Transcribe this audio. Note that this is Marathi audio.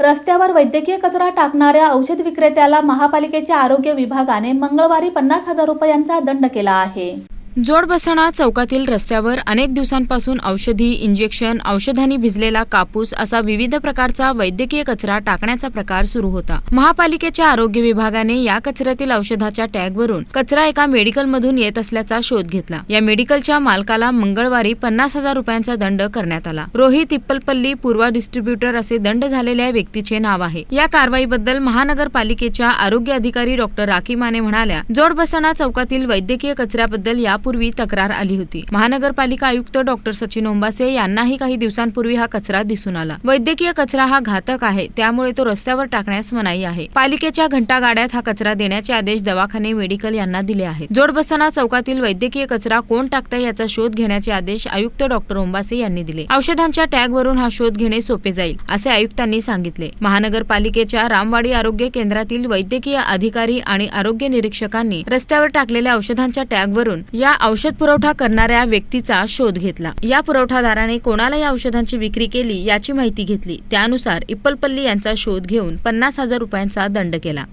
रस्त्यावर वैद्यकीय कचरा टाकणाऱ्या औषध विक्रेत्याला महापालिकेच्या आरोग्य विभागाने मंगळवारी पन्नास हजार रुपयांचा दंड केला आहे. जोडबसणा चौकातील रस्त्यावर अनेक दिवसांपासून औषधी इंजेक्शन औषधांनी भिजलेला कापूस असा विविध प्रकारचा वैद्यकीय कचरा टाकण्याचा प्रकार सुरू होता. महापालिकेच्या आरोग्य विभागाने या कचऱ्यातील औषधाच्या टॅगवरून कचरा एका मेडिकलमधून येत असल्याचा शोध घेतला. या मेडिकलच्या मालकाला मंगळवारी पन्नास हजार रुपयांचा दंड करण्यात आला. रोहित तिप्पलपल्ली पूर्वा डिस्ट्रीब्युटर असे दंड झालेल्या व्यक्तीचे नाव आहे. या कारवाईबद्दल महानगरपालिकेच्या आरोग्य अधिकारी डॉक्टर राखी माने म्हणाल्या जोडबसणा चौकातील वैद्यकीय कचऱ्याबद्दल यापूर्वी तक्रार आली होती. महानगरपालिका आयुक्त डॉक्टर सचिन ओंबासे यांनाही काही दिवसांपूर्वी हा कचरा दिसून आला. वैद्यकीय कचरा हा घातक आहे त्यामुळे तो रस्त्यावर टाकण्यास मनाई आहे. पालिकेच्या घंटागाड्यात हा कचरा देण्याचे आदेश दवाखाने मेडिकल यांना दिले आहेत. जोडबसणा चौकातील वैद्यकीय कचरा कोण टाकताय याचा शोध घेण्याचे आदेश आयुक्त डॉक्टर ओंबासे यांनी दिले. औषधांच्या टॅगवरून हा शोध घेणे सोपे जाईल असे आयुक्तांनी सांगितले. महानगरपालिकेच्या रामवाडी आरोग्य केंद्रातील वैद्यकीय अधिकारी आणि आरोग्य निरीक्षकांनी रस्त्यावर टाकलेल्या औषधांच्या टॅगवरून या औषध पुरवठा करणाऱ्या व्यक्तीचा शोध घेतला. या पुरवठादाराने कोणाला या औषधांची विक्री केली याची माहिती घेतली. त्यानुसार इप्पलपल्ली यांचा शोध घेऊन पन्नास हजार रुपयांचा दंड केला.